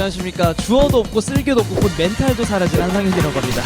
안녕하십니까. 주어도 없고 쓸개도 없고 곧 멘탈도 사라진 한상혁이라고 합니다.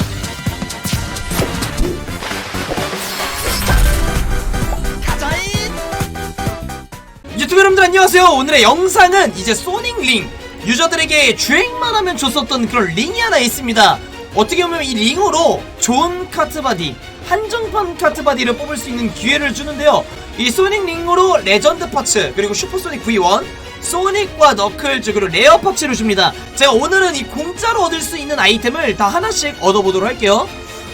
유튜브 여러분들 안녕하세요 오늘의 영상은 이제 소닉 링 유저들에게 주행만 하면 줬었던 그런 링이 하나 있습니다 어떻게 보면 이 링으로 좋은 카트바디 한정판 카트바디를 뽑을 수 있는 기회를 주는데요 이 소닉 링으로 레전드 파츠 그리고 슈퍼소닉 V1 소닉과 너클즈 그리고 레어 파츠를 줍니다. 제가 오늘은 이 공짜로 얻을 수 있는 아이템을 다 하나씩 얻어보도록 할게요.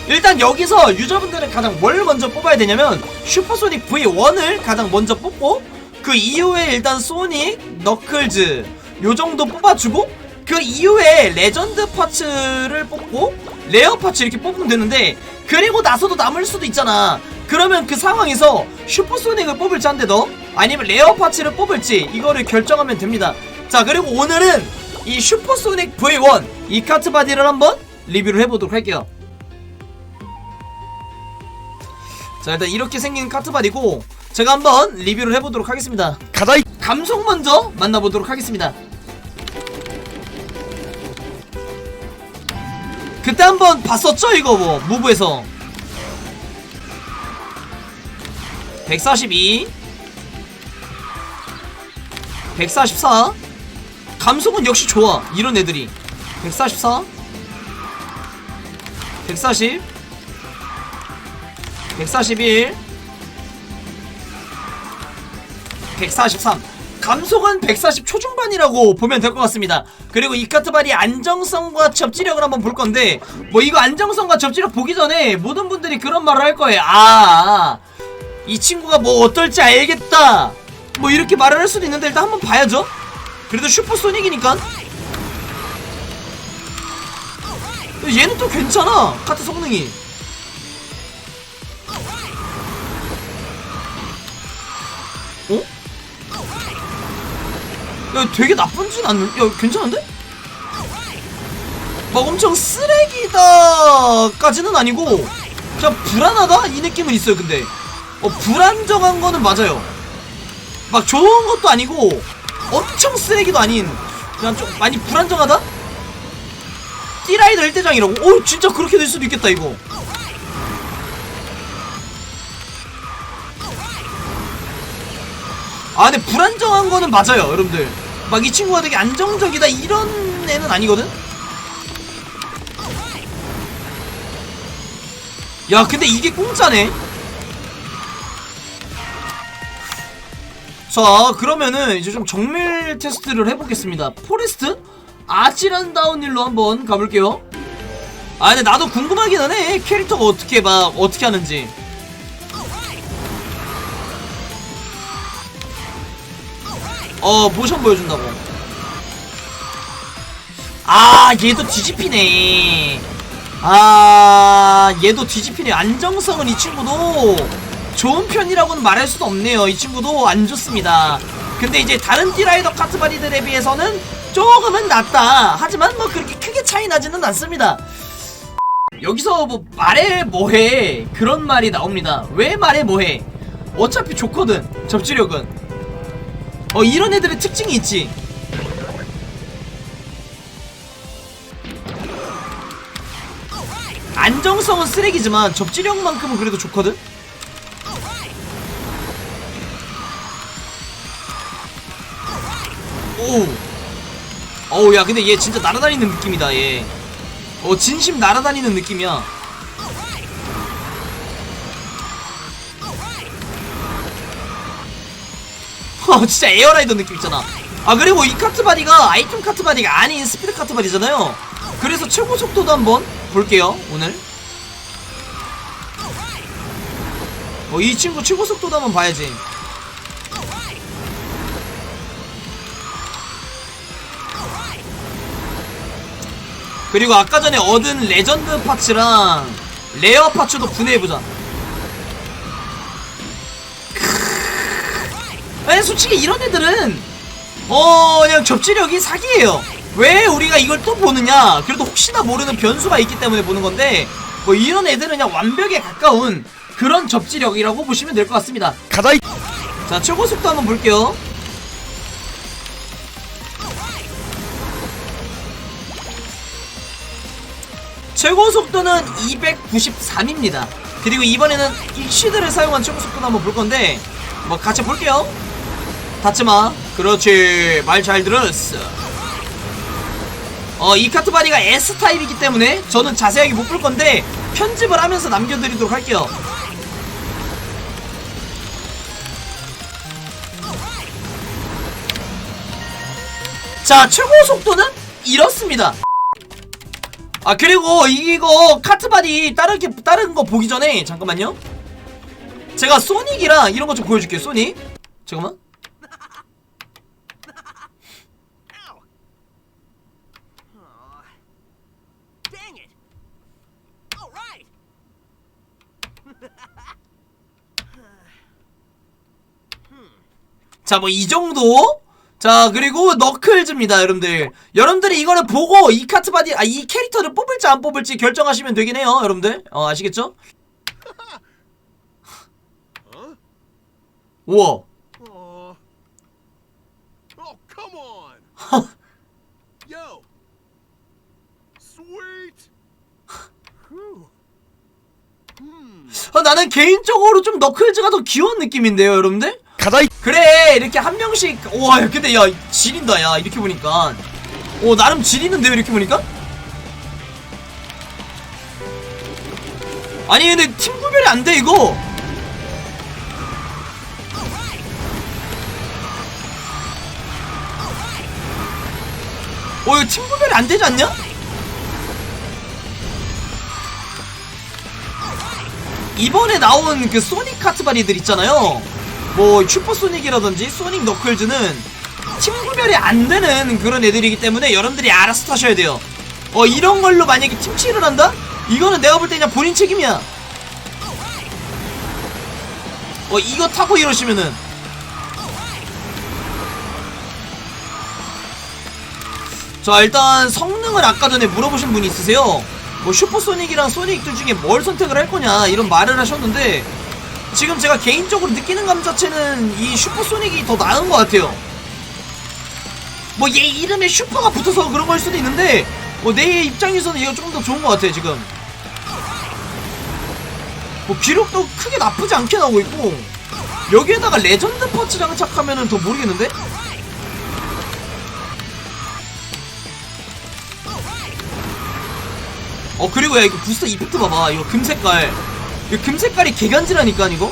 일단 여기서 유저분들은 가장 뭘 먼저 뽑아야 되냐면 슈퍼소닉 V1을 가장 먼저 뽑고 그 이후에 일단 소닉, 너클즈 요 정도 뽑아주고 그 이후에 레전드 파츠를 뽑고 레어 파츠 이렇게 뽑으면 되는데 그리고 나서도 남을 수도 있잖아. 그러면 그 상황에서 슈퍼소닉을 뽑을지 한대더 아니면 레어 파츠를 뽑을지 이거를 결정하면 됩니다. 자 그리고 오늘은 이 슈퍼소닉 V1 이 카트 바디를 한번 리뷰를 해보도록 할게요. 자 일단 이렇게 생긴 카트 바디고 제가 한번 리뷰를 해보도록 하겠습니다. 가자 이 감성 먼저 만나보도록 하겠습니다. 그때 한번 봤었죠? 이거 뭐 무브에서? 142 144 감성은 역시 좋아 이런 애들이. 144 140 141 143 감속은 140 초중반이라고 보면 될 것 같습니다. 그리고 이 카트발이 안정성과 접지력을 한번 볼 건데 뭐 이거 안정성과 접지력 보기 전에 모든 분들이 그런 말을 할 거예요. 아, 이 친구가 뭐 어떨지 알겠다 뭐 이렇게 말을 할 수도 있는데 일단 한번 봐야죠. 그래도 슈퍼소닉이니까. 얘는 또 괜찮아 카트 성능이. 어? 야 되게 나쁜진 않는 야 괜찮은데? 막 엄청 쓰레기다 까지는 아니고 그냥 불안하다? 이 느낌은 있어요 근데. 어 불안정한 거는 맞아요 막 좋은 것도 아니고 엄청 쓰레기도 아닌 그냥 좀 많이 불안정하다? 띠라이더 1대장이라고? 오 진짜 그렇게 될 수도 있겠다 이거 아 근데 불안정한 거는 맞아요 여러분들 막 이 친구가 되게 안정적이다 이런 애는 아니거든? 야 근데 이게 공짜네 자 그러면은 이제 좀 정밀 테스트를 해보겠습니다. 포레스트? 아찔한 다운힐로 한번 가볼게요. 아 근데 나도 궁금하기는 해 캐릭터가 어떻게 막 어떻게 하는지. 어 모션 보여준다고. 아 얘도 뒤집히네. 아 얘도 뒤집히네. 안정성은 이 친구도 좋은 편이라고는 말할 수도 없네요. 이 친구도 안 좋습니다. 근데 이제 다른 띠라이더 카트바디들에 비해서는 조금은 낫다. 하지만 뭐 그렇게 크게 차이 나지는 않습니다. 여기서 뭐 말해 뭐해 그런 말이 나옵니다. 왜 말해 뭐해? 어차피 좋거든. 접지력은. 어 이런 애들의 특징이 있지. 안정성은 쓰레기지만 접지력만큼은 그래도 좋거든 오 어우 야 근데 얘 진짜 날아다니는 느낌이다 얘어 진심 날아다니는 느낌이야. 어 진짜 에어라이더 느낌 있잖아. 아 그리고 이 카트 바디가 아이템 카트 바디가 아닌 스피드 카트 바디잖아요. 그래서 최고 속도도 한번 볼게요 오늘. 어 이 친구 최고 속도도 한번 봐야지 그리고 아까 전에 얻은 레전드 파츠랑 레어 파츠도 분해해보자. 아니 솔직히 이런 애들은 어 그냥 접지력이 사기예요. 왜 우리가 이걸 또 보느냐? 그래도 혹시나 모르는 변수가 있기 때문에 보는 건데 뭐 이런 애들은 그냥 완벽에 가까운 그런 접지력이라고 보시면 될 것 같습니다. 가자 이자 최고 속도 한번 볼게요 최고 속도는 293입니다. 그리고 이번에는 익시드를 사용한 최고 속도도 한번 볼 건데 뭐 같이 볼게요. 닫지 마. 그렇지. 말 잘 들었어. 어, 이 카트 바디가 S 타입이기 때문에 저는 자세하게 못 볼 건데 편집을 하면서 남겨드리도록 할게요. 자, 최고 속도는 이렇습니다. 아, 그리고 이거 카트바디 다른 게, 다른 거 보기 전에 잠깐만요. 제가 소닉이랑 이런 거 좀 보여줄게요, 소닉. 잠깐만. 자, 뭐 이 정도? 자, 그리고 너클즈입니다, 여러분들. 여러분들이 이거를 보고 이 카트 바디, 아, 이 캐릭터를 뽑을지 안 뽑을지 결정하시면 되긴 해요, 여러분들. 어, 아시겠죠? 우와. 아, 나는 개인적으로 좀 너클즈가 더 귀여운 느낌인데요, 여러분들? 그래, 이렇게 한 명씩. 우와, 근데 야, 지린다, 야, 이렇게 보니까. 오, 나름 지리는데요, 이렇게 보니까? 아니, 근데 팀 구별이 안 돼, 이거. 어, 이거 팀 구별이 안 되지 않냐? 이번에 나온 그 소닉 카트바디들 있잖아요. 뭐 슈퍼소닉이라든지 소닉 너클즈는 팀 구별이 안 되는 그런 애들이기 때문에 여러분들이 알아서 타셔야 돼요. 어 이런 걸로 만약에 팀치를 한다? 이거는 내가 볼 때 그냥 본인 책임이야. 어 이거 타고 이러시면은 자 일단 성능을 아까 전에 물어보신 분이 있으세요 뭐 슈퍼소닉이랑 소닉들 중에 뭘 선택을 할 거냐 이런 말을 하셨는데 지금 제가 개인적으로 느끼는 감 자체는 이 슈퍼소닉이 더 나은 것 같아요. 뭐 얘 이름에 슈퍼가 붙어서 그런 걸 수도 있는데 뭐 내 입장에서는 얘가 조금 더 좋은 것 같아 지금. 뭐 기록도 크게 나쁘지 않게 나오고 있고 여기에다가 레전드 퍼치 장착하면은 더 모르겠는데? 어 그리고 야 이거 부스터 이펙트 봐봐. 이거 금색깔 이거 금색깔이 개간지라니까 이거?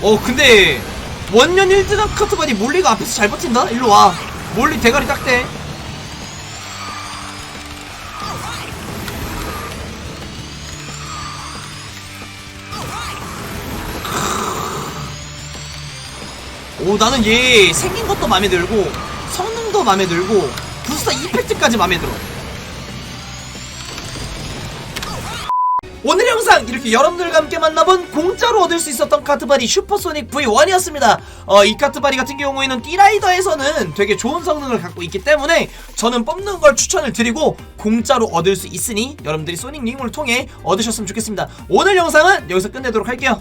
어 근데 원년 1등 카트바디 몰리가 앞에서 잘 버틴다? 일로와. 몰리 대가리 딱대. 오 나는 얘 생긴 것도 마음에 들고 성능도 마음에 들고 부스터 이펙트까지 마음에 들어 여러분들과 함께 만나본 공짜로 얻을 수 있었던 카트바디 슈퍼소닉 V1이었습니다. 어, 이 카트바디 같은 경우에는 띠라이더에서는 되게 좋은 성능을 갖고 있기 때문에 저는 뽑는 걸 추천을 드리고 공짜로 얻을 수 있으니 여러분들이 소닉 링을 통해 얻으셨으면 좋겠습니다. 오늘 영상은 여기서 끝내도록 할게요